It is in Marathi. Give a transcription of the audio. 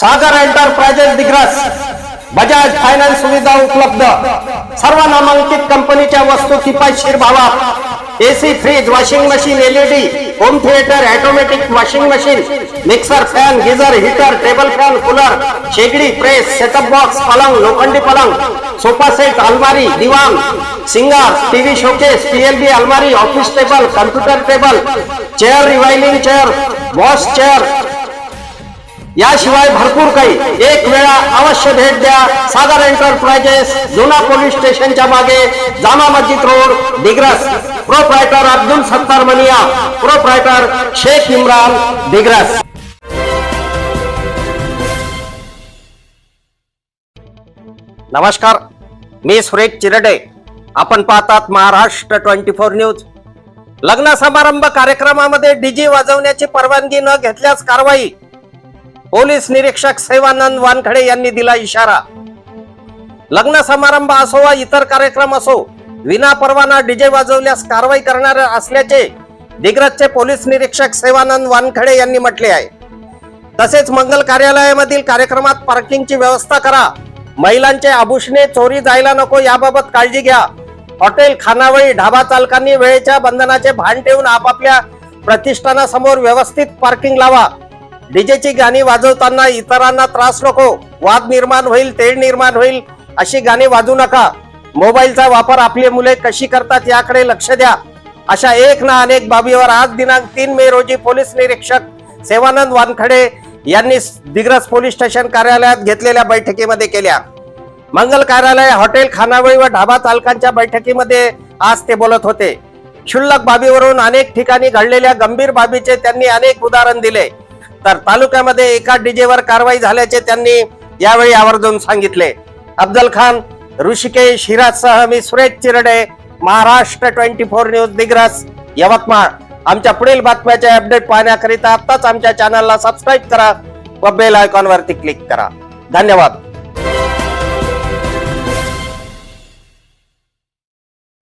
सागर एंटरप्राइजेस दिग्रस बजाज फायनान्स सुविधा उपलब्ध. सर्व नामांकित कंपनीच्या वस्तू किफायतशीर भावात AC fridge washing machine LED home theatre automatic washing machine mixer fan geyser heater table fan cooler शेगडी प्रेस सेटअप बॉक्स पलंग लोखंडी पलंग सोफा सेट अलमारी दिवाण सिंगार टीव्ही शोकेस पीएलबी अलमारी office table computer table chair revolving chair wash chair याशिवाय भरपूर काही. एक वेळा अवश्य भेट द्या. सागर एंटरप्राइजेस जुना पोलीस स्टेशनच्या मागे Jama Masjid road Digras. Proprietor Abdul Sattar Mania. Proprietor Shaikh Imran Digras. नमस्कार. मी सुरेश चिरडे. आपण पाहतात महाराष्ट्र ट्वेंटी फोर न्यूज. लग्न समारंभ कार्यक्रमामध्ये डीजी वाजवण्याची परवानगी न घेतल्यास कारवाई. पोलीस निरीक्षक सेवानंद वानखडे यांनी दिला इशारा. लग्न समारंभ असो वा इतर कार्यक्रम असो विना परवाना डीजे वाजवल्यास कारवाई करणार असल्याचे दिग्रजचे पोलीस निरीक्षक सेवानंद वानखडे यांनी म्हटले आहे. तसेच मंगल कार्यालयामधील कार्यक्रमात पार्किंगची व्यवस्था करा. महिलांचे आभूषणे चोरी जायला नको याबाबत काळजी घ्या. हॉटेल खानावळी ढाबा चालकांनी वेळेच्या बंधनाचे भान ठेवून आपापल्या प्रतिष्ठानासमोर व्यवस्थित पार्किंग लावा. डीजेची गाणी वाजवताना इतरांना त्रास नको वाद निर्माण होईल तेढ निर्माण होईल अशी गाणी वाजू नका. मोबाईलचा वापर आपली मुले कशी करतात याकडे लक्ष द्या. अशा एक ना अनेक बाबीवर आज दिनांक तीन मे रोजी पोलीस निरीक्षक सेवानंद वानखडे यांनी दिग्रस पोलीस स्टेशन कार्यालयात घेतलेल्या बैठकीमध्ये केल्या. मंगल कार्यालय हॉटेल खानावळी व ढाबा चालकांच्या बैठकीमध्ये आज ते बोलत होते. क्षुल्लक बाबीवरून अनेक ठिकाणी घडलेल्या गंभीर बाबीचे त्यांनी अनेक उदाहरण दिले. तर तालुक्यामध्ये एका डीजेवर कारवाई झाल्याचे त्यांनी यावेळी आवर्जून सांगितले. अफजल खान ऋषिकेश हिराजसह मी Suresh Chirde Maharashtra twenty four news Digras Yavatmal. आमच्या पुढील बातम्याचे अपडेट पाहण्याकरिता आताच आमच्या चॅनलला सबस्क्राईब करा व बेल आयकॉनवरती क्लिक करा. धन्यवाद.